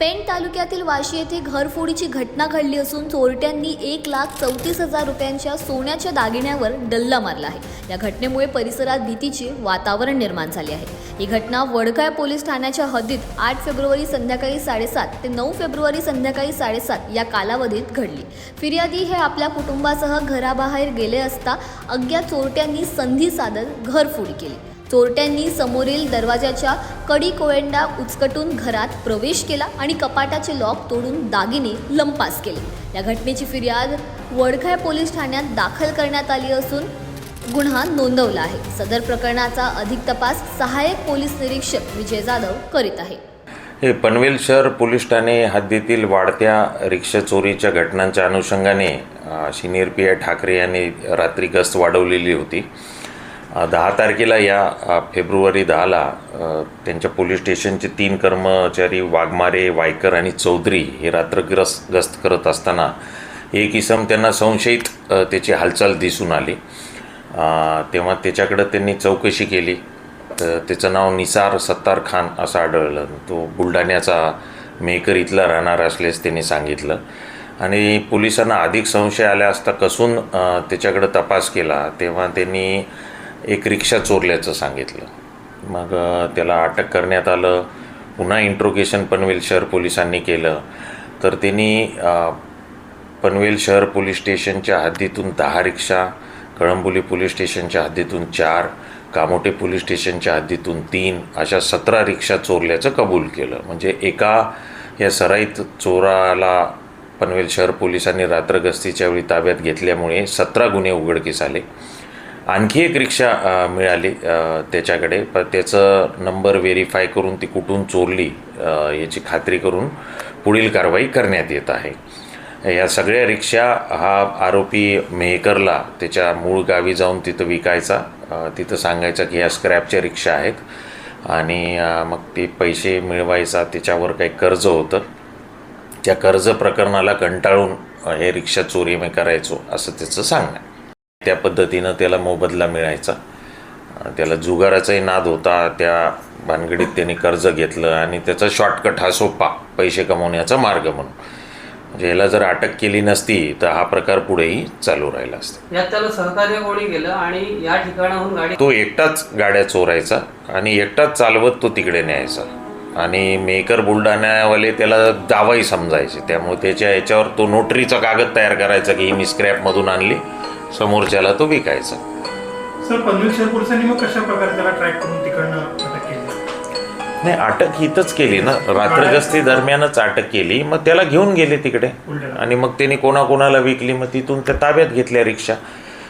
पेण तालुक्यातील वाशी येथे घरफोडीची घटना घडली असून चोरट्यांनी एक लाख चौतीस हजार रुपयांच्या सोन्याच्या दागिन्यावर डल्ला मारला आहे. या घटनेमुळे परिसरात भीतीचे वातावरण निर्माण झाले आहे. ही घटना वडकाय पोलीस ठाण्याच्या हद्दीत आठ फेब्रुवारी संध्याकाळी साडेसात ते नऊ फेब्रुवारी संध्याकाळी साडेसात या कालावधीत घडली. फिर्यादी हे आपल्या कुटुंबासह घराबाहेर गेले असता अज्ञात चोरट्यांनी संधी साधत घरफोडी केली. चोरट्यांनी समोरील दरवाजाच्या कडी कोयंडा उचकटून घरात प्रवेश केला आणि कपाटाचे लॉक तोडून दागिने लंपास केले. या घटनेची फिर्याद वडखाय पोलीस ठाण्यात दाखल करण्यात आली असून गुन्हा नोंदवला आहे. सदर प्रकरणाचा अधिक तपास सहाय्यक पोलीस निरीक्षक विजय जाधव करीत आहे. हे पनवेल शहर पोलीस ठाणे हद्दीतील वाढत्या रिक्षा चोरीच्या घटनांच्या अनुषंगाने अ, सिनियर पी आय ठाकरे यांनी रात्री गस्त वाढवलेली होती. दहा तारखेला या फेब्रुवारी दहाला त्यांच्या पोलीस स्टेशनचे तीन कर्मचारी वाघमारे वायकर आणि चौधरी हे रात्रग्रस्त गस्त करत असताना एक इसम त्यांना संशयित त्याची हालचाल दिसून आली. तेव्हा त्याच्याकडं त्यांनी चौकशी केली. तर त्याचं नाव निसार सत्तार खान असं आढळलं. तो बुलढाण्याचा मेकर इथला राहणार असल्यास त्यांनी सांगितलं. आणि पोलिसांना अधिक संशय आल्या असता कसून त्याच्याकडं तपास केला. तेव्हा त्यांनी एक रिक्षा चोरल्याचं सांगितलं. मग त्याला अटक करण्यात आलं. पुन्हा इंट्रोगेशन पनवेल शहर पोलिसांनी केलं. तर त्यांनी पनवेल शहर पोलीस स्टेशनच्या हद्दीतून दहा रिक्षा कळंबोली पोलीस स्टेशनच्या हद्दीतून चार कामोटे पोलीस स्टेशनच्या हद्दीतून तीन अशा सतरा रिक्षा चोरल्याचं कबूल केलं. म्हणजे एका या सराईत चोराला पनवेल शहर पोलिसांनी रात्रगस्तीच्या वेळी ताब्यात घेतल्यामुळे सतरा गुन्हे उघडकीस आले. आणखी एक रिक्षा मिळाली त्याच्याकडे. पण त्याचं नंबर व्हेरीफाय करून ती कुठून चोरली याची खात्री करून पुढील कारवाई करण्यात येत आहे. या सगळ्या रिक्षा हा आरोपी मेहकरला त्याच्या मूळ गावी जाऊन तिथं विकायचा. तिथं सांगायचा की ह्या स्क्रॅपच्या रिक्षा आहेत. आणि मग ते पैसे मिळवायचा त्याच्यावर काही कर्ज होतं. त्या कर्ज प्रकरणाला कंटाळून हे रिक्षा चोरी मी करायचो असं त्याचं सांगणं त्या पद्धतीनं त्याला मोबदला मिळायचा. त्याला जुगाराचाही नाद होता त्या भानगडीत त्यांनी कर्ज घेतलं आणि त्याचा शॉर्टकट हा सोपा पैसे कमवण्याचा मार्ग म्हणून. म्हणजे याला जर अटक केली नसती तर हा प्रकार पुढेही चालू राहिला असता. यात त्याला सहकार्य कोणी केलं आणि या ठिकाणाहून गाडी तो एकटाच गाड्या चोरायचा आणि एकटाच चालवत तो तिकडे न्यायचा. आणि मेकर बुलढाण्यावाले त्याला दावाही समजायचे. त्यामुळे त्याच्या याच्यावर तो नोटरीचा कागद तयार करायचा की ही मी स्क्रॅपमधून आणली. समोरच्याला तो विकायचा. सर पनवेल शहर पोलिसांनी मग कशा प्रकारे त्याला ट्रॅक करून तिकडनं अटक केली? नाही अटक इथंच केली ना. रात्रगस्ती दरम्यानच अटक केली. मग त्याला घेऊन गेले तिकडे. आणि मग त्यांनी कोणाकोणाला विकली? मग तिथून त्या ताब्यात घेतल्या रिक्षा.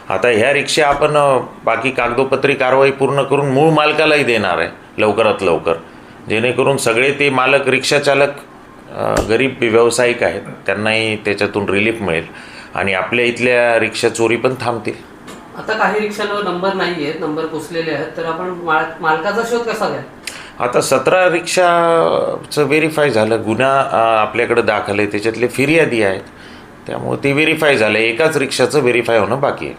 आता ह्या रिक्षा आपण बाकी कागदोपत्री कारवाई पूर्ण करून मूळ मालकालाही देणार आहे लवकरात लवकर. जेणेकरून सगळे ते मालक रिक्षा चालक अ, गरीब व्यावसायिक आहेत त्यांनाही त्याच्यातून रिलीफ मिळेल. आणि आपल्या इथल्या रिक्षा चोरी पण थांबतील. आता काही रिक्षांवर नंबर नाही आहेत नंबर पुसलेले आहेत तर आपण माल- मालकाचा शोध कसा घ्या आता सतरा रिक्षाचं व्हेरीफाय झालं गुन्हा आपल्याकडे दाखल आहे त्याच्यातले फिर्यादी आहेत त्यामुळे ते व्हेरीफाय झालं एकाच रिक्षाचं व्हेरीफाय होणं बाकी आहे.